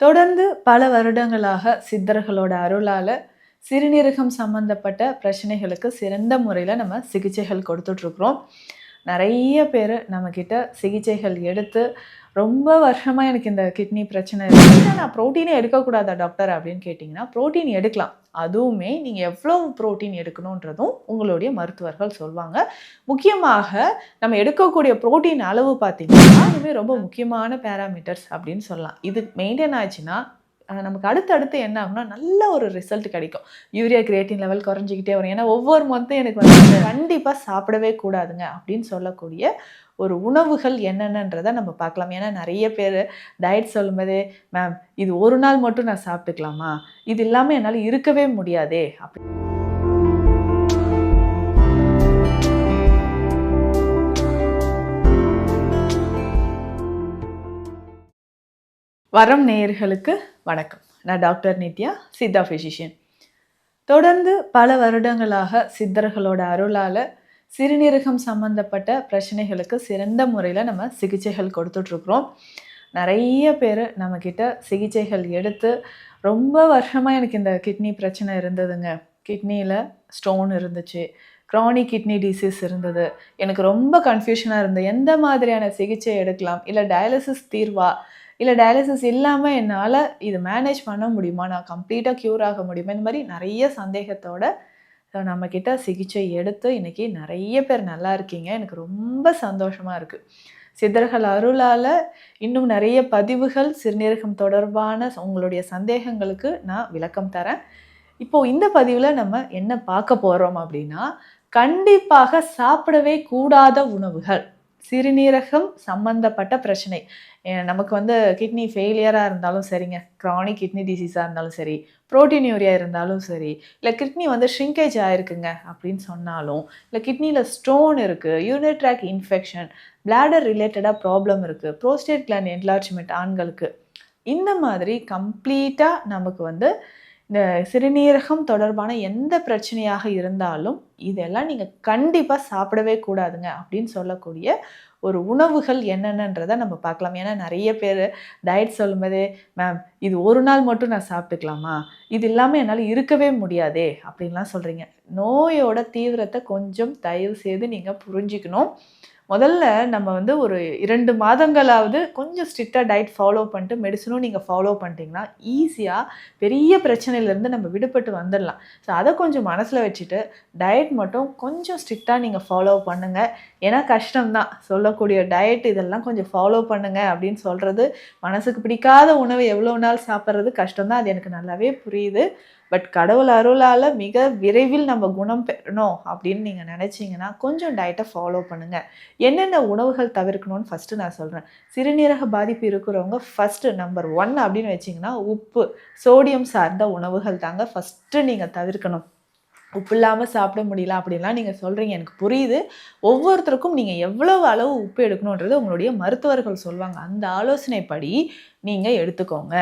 தொடர்ந்து பல வருடங்களாக சித்தர்களோட அருளால் சிறுநீரகம் சம்பந்தப்பட்ட பிரச்சனைகளுக்கு சிறந்த முறையில் நம்ம சிகிச்சைகள் கொடுத்துட்ருக்குறோம் நிறைய பேர் நம்மக்கிட்ட சிகிச்சைகள் எடுத்து ரொம்ப வருஷமாக எனக்கு இந்த கிட்னி பிரச்சனை இருக்குது நான் ப்ரோட்டீனே எடுக்கக்கூடாதா டாக்டர் அப்படின்னு கேட்டிங்கன்னா ப்ரோட்டீன் எடுக்கலாம். அதுவுமே நீங்கள் எவ்வளோ ப்ரோட்டீன் எடுக்கணுன்றதும் உங்களுடைய மருத்துவர்கள் சொல்லுவாங்க முக்கியமாக நம்ம எடுக்கக்கூடிய ப்ரோட்டீன் அளவு பார்த்தீங்கன்னா அதுவே ரொம்ப முக்கியமான பேராமீட்டர்ஸ் அப்படின்னு சொல்லலாம். இது மெயின்டைன் ஆச்சுன்னா நமக்கு அடுத்தடுத்து என்ன ஆகும்னா நல்ல ஒரு ரிசல்ட் கிடைக்கும். யூரியா கிரியேட்டின் லெவல் குறைஞ்சிக்கிட்டே வரும். ஏன்னா ஒவ்வொரு மந்த்தும் எனக்கு வந்து கண்டிப்பாக சாப்பிடவே கூடாதுங்க. அப்படின்னு சொல்லக்கூடிய ஒரு உணவுகள் என்னென்னன்றதை நம்ம பார்க்கலாம். ஏன்னா நிறைய பேர் டயட் சொல்லும்போதே மேம் இது ஒரு நாள் மட்டும் நான் சாப்பிட்டுக்கலாமா? இது இல்லாமல் என்னால் இருக்கவே முடியாதே. அப்படி வரம் நேயர்களுக்கு வணக்கம். நான் டாக்டர் நித்யா சித்தா ஃபிசிஷியன் தொடர்ந்து பல வருடங்களாக சித்தர்களோட அருளால் சிறுநீரகம் சம்மந்தப்பட்ட பிரச்சனைகளுக்கு சிறந்த முறையில் நம்ம சிகிச்சைகள் கொடுத்துட்ருக்குறோம். நிறைய பேர் நம்மக்கிட்ட சிகிச்சைகள் எடுத்து ரொம்ப வருஷமாக எனக்கு இந்த கிட்னி பிரச்சனை இருந்ததுங்க. கிட்னியில் ஸ்டோன் இருந்துச்சு. க்ரானிக் கிட்னி டிசீஸ் இருந்தது. எனக்கு ரொம்ப கன்ஃபியூஷனாக இருந்தது. எந்த மாதிரியான சிகிச்சை எடுக்கலாம்? இல்லை டயாலிசிஸ் தீர்வா? இல்லை டயாலிசிஸ் இல்லாமல் என்னால் இது மேனேஜ் பண்ண முடியுமா? நான் கம்ப்ளீட்டாக க்யூர் ஆக முடியுமா? இந்த மாதிரி நிறைய சந்தேகத்தோட நம்மக்கிட்ட சிகிச்சை எடுத்து இன்றைக்கி நிறைய பேர் நல்லா இருக்கீங்க. எனக்கு ரொம்ப சந்தோஷமாக இருக்குது சித்தர்கள் அருளால் இன்னும் நிறைய பதிவுகள் சிறுநீரகம் தொடர்பான உங்களுடைய சந்தேகங்களுக்கு நான் விளக்கம் தரேன். இப்போது இந்த பதிவில் நம்ம என்ன பார்க்க போகிறோம் அப்படின்னா கண்டிப்பாக சாப்பிடவே கூடாத உணவுகள். சிறுநீரகம் சம்பந்தப்பட்ட பிரச்சனை. நமக்கு வந்து கிட்னி ஃபெயிலியராக இருந்தாலும் சரிங்க. க்ரானிக் கிட்னி டிசீஸாக இருந்தாலும் சரி. புரோட்டீன் யூரியா இருந்தாலும் சரி. இல்லை கிட்னி வந்து ஷ்ரிங்கேஜ் ஆகிருக்குங்க அப்படின்னு சொன்னாலும் இல்லை கிட்னியில் ஸ்டோன் இருக்குது யூரினரி ட்ராக் இன்ஃபெக்ஷன் பிளாடர் ரிலேட்டடாக ப்ராப்ளம் இருக்குது ப்ரோஸ்டேட் கிளாண்ட் என்லார்ஜ்மெண்ட் ஆண்களுக்கு. இந்த மாதிரி கம்ப்ளீட்டாக நமக்கு வந்து இந்த சிறுநீரகம் தொடர்பான எந்த பிரச்சனையாக இருந்தாலும் இதெல்லாம் நீங்கள் கண்டிப்பாக சாப்பிடவே கூடாதுங்க அப்படின்னு சொல்லக்கூடிய ஒரு உணவுகள் என்னென்னன்றதை நம்ம பார்க்கலாம். ஏன்னா நிறைய பேர் டயட் சொல்லும்போதே மேம் இது ஒரு நாள் மட்டும் நான் சாப்பிட்டுக்கலாமா? இது இல்லாமல் என்னால் இருக்கவே முடியாதே அப்படின்லாம் சொல்கிறீங்க நோயோட தீவிரத்தை கொஞ்சம் தயவு செய்து நீங்கள் புரிஞ்சுக்கணும். முதல்ல நம்ம வந்து ஒரு இரண்டு மாதங்களாவது கொஞ்சம் ஸ்ட்ரிக்டாக டயட் ஃபாலோ பண்ணிட்டு மெடிசனும் நீங்கள் ஃபாலோ பண்ணிட்டீங்கன்னா ஈஸியாக பெரிய பிரச்சனையிலேருந்து நம்ம விடுபட்டு வந்துடலாம். ஸோ அதை கொஞ்சம் மனசில் வச்சுட்டு டயட் மட்டும் கொஞ்சம் ஸ்ட்ரிக்டாக நீங்கள் ஃபாலோ பண்ணுங்கள் ஏன்னா கஷ்டம்தான். சொல்லக்கூடிய டயட் இதெல்லாம் கொஞ்சம் ஃபாலோ பண்ணுங்கள் அப்படின்னு சொல்கிறது மனசுக்கு பிடிக்காத உணவை எவ்வளோ நாள் சாப்பிட்றது கஷ்டம்தான். அது எனக்கு நல்லாவே புரியுது. பட் கடவுள் அருளால் மிக விரைவில் நம்ம குணம் பெறணும் அப்படின்னு நீங்கள் நினச்சிங்கன்னா கொஞ்சம் டயட்டை ஃபாலோ பண்ணுங்கள் என்னென்ன உணவுகள் தவிர்க்கணும்னு ஃபஸ்ட்டு நான் சொல்கிறேன் சிறுநீரக பாதிப்பு இருக்கிறவங்க ஃபஸ்ட்டு நம்பர் ஒன் அப்படின்னு வச்சிங்கன்னா உப்பு சோடியம் சார்ந்த உணவுகள் தாங்க ஃபஸ்ட்டு நீங்கள் தவிர்க்கணும். உப்பு இல்லாமல் சாப்பிட முடியல அப்படின்லாம் நீங்கள் சொல்கிறீங்க எனக்கு புரியுது. ஒவ்வொருத்தருக்கும் நீங்கள் எவ்வளவு அளவு உப்பு எடுக்கணுன்றது உங்களுடைய மருத்துவர்கள் சொல்லுவாங்க அந்த ஆலோசனைப்படி நீங்கள் எடுத்துக்கோங்க.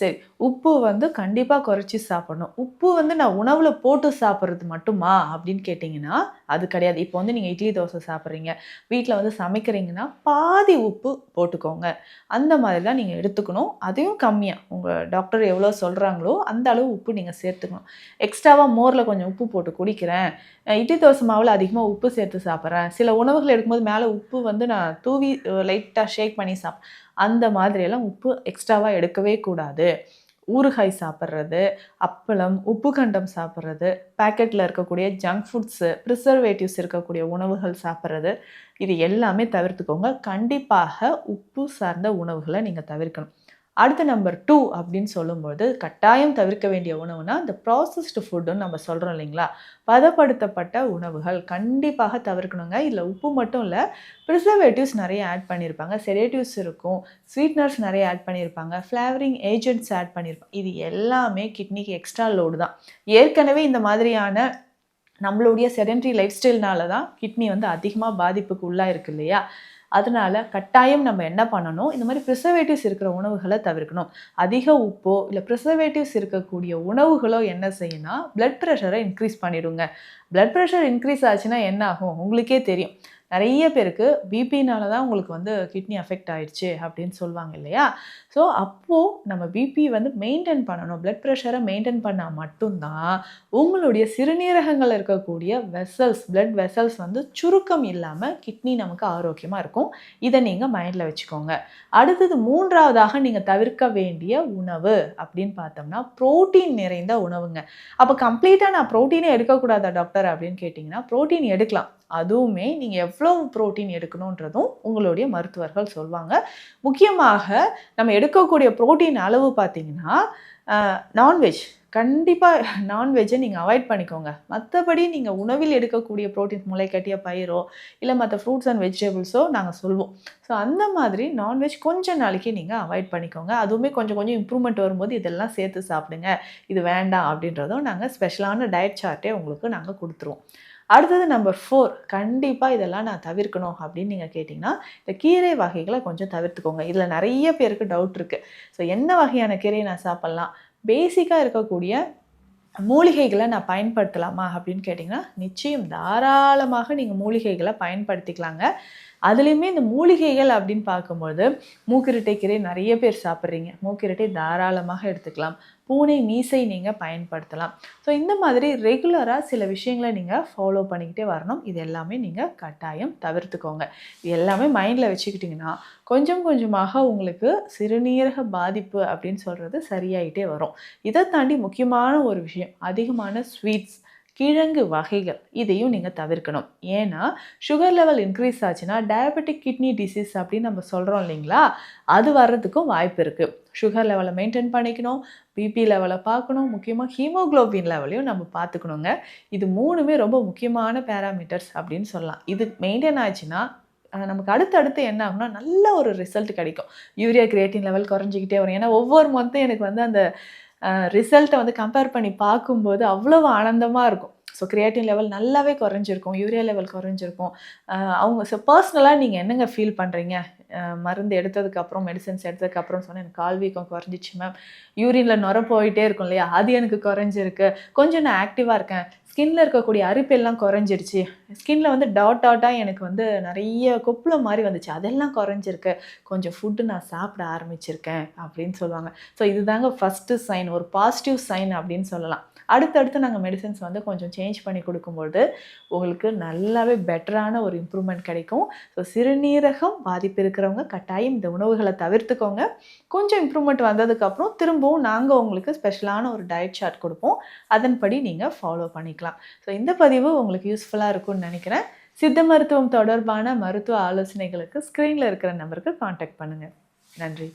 சரி உப்பு வந்து கண்டிப்பாக குறைச்சி சாப்பிடணும். உப்பு வந்து நான் உணவில் போட்டு சாப்பிட்றது மட்டுமா அப்படின்னு கேட்டிங்கன்னா அது கிடையாது. இப்போ வந்து நீங்கள் இட்லி தோசை சாப்பிட்றீங்க வீட்டில் வந்து சமைக்கிறீங்கன்னா பாதி உப்பு போட்டுக்கோங்க. அந்த மாதிரி தான் நீங்கள் எடுத்துக்கணும். அதையும் கம்மியாக உங்கள் டாக்டர் எவ்வளோ சொல்கிறாங்களோ அந்த அளவு உப்பு நீங்கள் சேர்த்துக்கணும். எக்ஸ்ட்ராவாக மோரில் கொஞ்சம் உப்பு போட்டு குடிக்கிறேன். இட்லி தோசை மாவில் அதிகமாக உப்பு சேர்த்து சாப்பிட்றேன். சில உணவுகள் எடுக்கும்போது மேலே உப்பு வந்து நான் தூவி லைட்டாக ஷேக் பண்ணி சாப்பிட்றேன். அந்த மாதிரியெல்லாம் உப்பு எக்ஸ்ட்ராவாக எடுக்கவே கூடாது. ஊறுகாய் சாப்பிட்றது அப்பளம் உப்பு கண்டம் சாப்பிட்றது பேக்கெட்டில் இருக்கக்கூடிய ஜங்க் ஃபுட்ஸு ப்ரிசர்வேட்டிவ்ஸ் இருக்கக்கூடிய உணவுகள் சாப்பிட்றது இது எல்லாமே தவிர்த்துக்கோங்க. கண்டிப்பாக உப்பு சார்ந்த உணவுகளை நீங்கள் தவிர்க்கணும். அடுத்து நம்பர் டூ அப்படின்னு சொல்லும்போது கட்டாயம் தவிர்க்க வேண்டிய உணவுனா இந்த ப்ராசஸ்டு ஃபுட்டுன்னு நம்ம சொல்கிறோம் இல்லைங்களா? பதப்படுத்தப்பட்ட உணவுகள் கண்டிப்பாக தவிர்க்கணுங்க. இதில் உப்பு மட்டும் இல்லை ப்ரிசர்வேட்டிவ்ஸ் நிறைய ஆட் பண்ணியிருப்பாங்க செரேட்டிவ்ஸ் இருக்கும் ஸ்வீட்னர்ஸ் நிறைய ஆட் பண்ணியிருப்பாங்க ஃப்ளேவரிங் ஏஜென்ட்ஸ் ஆட் பண்ணியிருப்பாங்க இது எல்லாமே கிட்னிக்கு எக்ஸ்ட்ரா லோடு தான். ஏற்கனவே இந்த மாதிரியான நம்மளுடைய செடென்ட்ரி லைஃப் ஸ்டைல்னால தான் கிட்னி வந்து அதிகமாக பாதிப்புக்கு உள்ளாக இருக்கு இல்லையா? அதனால கட்டாயம் நம்ம என்ன பண்ணணும்? இந்த மாதிரி ப்ரிசர்வேட்டிவ்ஸ் இருக்கிற உணவுகளை தவிர்க்கணும். அதிக உப்போ இல்லை ப்ரிசர்வேட்டிவ்ஸ் இருக்கக்கூடிய உணவுகளோ என்ன செய்யும்னா பிளட் ப்ரெஷரை இன்க்ரீஸ் பண்ணிடுங்க. பிளட் ப்ரெஷர் இன்க்ரீஸ் ஆச்சுன்னா என்ன ஆகும்? உங்களுக்கே தெரியும். நிறைய பேருக்கு பிபினால தான் உங்களுக்கு வந்து கிட்னி அஃபெக்ட் ஆயிடுச்சு அப்படின்னு சொல்லுவாங்க இல்லையா? ஸோ அப்போது நம்ம பிபி வந்து மெயின்டைன் பண்ணணும். பிளட் ப்ரெஷரை மெயின்டைன் பண்ணால் மட்டும்தான் உங்களுடைய சிறுநீரகங்கள் இருக்கக்கூடிய வெசல்ஸ் பிளட் வெசல்ஸ் வந்து சுருக்கம் இல்லாமல் கிட்னி நமக்கு ஆரோக்கியமாக இருக்கும். இதை நீங்கள் மைண்டில் வச்சுக்கோங்க. அடுத்தது மூன்றாவதாக நீங்கள் தவிர்க்க வேண்டிய உணவு அப்படின்னு பார்த்தோம்னா புரோட்டீன் நிறைந்த உணவுங்க. அப்போ கம்ப்ளீட்டாக நான் ப்ரோட்டீனே எடுக்கக்கூடாதா டாக்டர் அப்படின்னு கேட்டிங்கன்னா ப்ரோட்டீன் எடுக்கலாம். அதுவுமே நீங்கள் எவ்வளோ ப்ரோட்டீன் எடுக்கணுன்றதும் உங்களுடைய மருத்துவர்கள் சொல்லுவாங்க முக்கியமாக நம்ம எடுக்கக்கூடிய ப்ரோட்டீன் அளவு பார்த்தீங்கன்னா நான்வெஜ் கண்டிப்பாக நான்வெஜ்ஜை நீங்கள் அவாய்ட் பண்ணிக்கோங்க. மற்றபடி நீங்கள் உணவில் எடுக்கக்கூடிய ப்ரோட்டீன் முளைக்கட்டிய பயிரோ இல்லை மற்ற ஃப்ரூட்ஸ் அண்ட் வெஜிடபிள்ஸோ நாங்கள் சொல்வோம். ஸோ அந்த மாதிரி நான்வெஜ் கொஞ்சம் நாளைக்கு நீங்கள் அவாய்ட் பண்ணிக்கோங்க. அதுவுமே கொஞ்சம் கொஞ்சம் இம்ப்ரூவ்மெண்ட் வரும்போது இதெல்லாம் சேர்த்து சாப்பிடுங்க. இது வேண்டாம் அப்படின்றதும் நாங்கள் ஸ்பெஷலான டயட் சார்ட்டே உங்களுக்கு நாங்கள் கொடுத்துருவோம். அடுத்தது நம்பர் ஃபோர் கண்டிப்பாக இதெல்லாம் நான் தவிர்க்கணும் அப்படின்னு நீங்கள் கேட்டிங்கன்னா இந்த கீரை வகைகளை கொஞ்சம் தவிர்த்துக்கோங்க. இதில் நிறைய பேருக்கு டவுட் இருக்குது ஸோ என்ன வகையான கீரையை நான் சாப்பிட்லாம்? பேசிக்காக இருக்கக்கூடிய மூலிகைகளை நான் பயன்படுத்தலாமா அப்படின்னு கேட்டிங்கன்னா நிச்சயம் தாராளமாக நீங்கள் மூலிகைகளை பயன்படுத்திக்கலாங்க. அதுலேயுமே இந்த மூலிகைகள் அப்படின்னு பார்க்கும்போது மூக்கிரட்டை கீரை நிறைய பேர் சாப்பிட்றீங்க. மூக்கிரட்டை தாராளமாக எடுத்துக்கலாம். பூனை மீசை நீங்கள் பயன்படுத்தலாம். ஸோ இந்த மாதிரி ரெகுலராக சில விஷயங்களை நீங்கள் ஃபாலோ பண்ணிக்கிட்டே வரணும். இது எல்லாமே நீங்கள் கட்டாயம் தவிர்த்துக்கோங்க. இது எல்லாமே மைண்டில் வச்சுக்கிட்டிங்கன்னா கொஞ்சம் கொஞ்சமாக உங்களுக்கு சிறுநீரக பாதிப்பு அப்படின்னு சொல்கிறது சரியாயிட்டே வரும். இதை தாண்டி முக்கியமான ஒரு விஷயம் அதிகமான ஸ்வீட்ஸ் கிழங்கு வகைகள் இதையும் நீங்கள் தவிர்க்கணும். ஏன்னா சுகர் லெவல் இன்க்ரீஸ் ஆச்சுன்னா டயபெட்டிக் கிட்னி டிசீஸ் அப்படின்னு நம்ம சொல்கிறோம் இல்லைங்களா? அது வர்றதுக்கும் வாய்ப்பு இருக்குது சுகர் லெவலை மெயின்டைன் பண்ணிக்கணும். பிபி லெவலை பார்க்கணும். முக்கியமாக ஹீமோக்ளோபின் லெவலையும் நம்ம பார்த்துக்கணுங்க. இது மூணுமே ரொம்ப முக்கியமான பேராமீட்டர்ஸ் அப்படின்னு சொல்லலாம். இது மெயின்டைன் ஆச்சுன்னா நமக்கு அடுத்தடுத்து என்ன ஆகும்னா நல்ல ஒரு ரிசல்ட் கிடைக்கும். யூரியா கிரியேட்டின் லெவல் குறைஞ்சிக்கிட்டே வரும். ஏன்னா ஒவ்வொரு மந்த்தும் எனக்கு வந்து அந்த ரிசல்ட்டை வந்து கம்பேர் பண்ணி பார்க்கும்போது அவ்வளோ ஆனந்தமாக இருக்கும். ஸோ கிரியேட்டின் லெவல் நல்லாவே குறைஞ்சிருக்கும் யூரியா லெவல் குறைஞ்சிருக்கும். அவங்க ஸோ பர்சனலாக நீங்கள் என்னங்க ஃபீல் பண்ணுறீங்க மருந்து எடுத்ததுக்கப்புறம் மெடிசன்ஸ் எடுத்ததுக்கப்புறம் சொன்னேன் எனக்கு கால் வீக்கம் குறைஞ்சிச்சு மேம் யூரினில் நுர போயிட்டே இருக்கும் இல்லையா? அது எனக்கு குறைஞ்சிருக்கு. கொஞ்சம் நான் ஆக்டிவாக இருக்கேன். ஸ்கின்ல இருக்கக்கூடிய அரிப்பெல்லாம் குறைஞ்சிருச்சு ஸ்கின்ல வந்து டாட் டாட்டாக எனக்கு வந்து நிறைய கொப்புள மாதிரி வந்துச்சு. அதெல்லாம் குறைஞ்சிருக்கு. கொஞ்சம் ஃபுட்டு நான் சாப்பிட ஆரம்பிச்சிருக்கேன் அப்படின்னு சொல்லுவாங்க. ஸோ இதுதாங்க ஃபஸ்ட்டு சைன் ஒரு பாசிட்டிவ் சைன் அப்படின்னு சொல்லலாம். அடுத்தடுத்து நாங்கள் மெடிசன்ஸ் வந்து கொஞ்சம் சேஞ்ச் பண்ணி கொடுக்கும்பொழுது உங்களுக்கு நல்லாவே பெட்டரான ஒரு இம்ப்ரூவ்மெண்ட் கிடைக்கும். ஸோ சிறுநீரகம் பாதிப்பு இருக்கிறவங்க கட்டாயம் இந்த உணவுகளை தவிர்த்துக்கோங்க. கொஞ்சம் இம்ப்ரூவ்மெண்ட் வந்ததுக்கப்புறம் திரும்பவும் நாங்கள் உங்களுக்கு ஸ்பெஷலான ஒரு டயட் சார்ட் கொடுப்போம். அதன்படி நீங்கள் ஃபாலோ பண்ணிக்கலாம். ஸோ இந்த பதிவு உங்களுக்கு யூஸ்ஃபுல்லாக இருக்கும்னு நினைக்கிறேன். சித்த மருத்துவம் தொடர்பான மருத்துவ ஆலோசனைகளுக்கு ஸ்க்ரீனில் இருக்கிற நம்பருக்கு காண்டாக்ட் பண்ணுங்கள் நன்றி.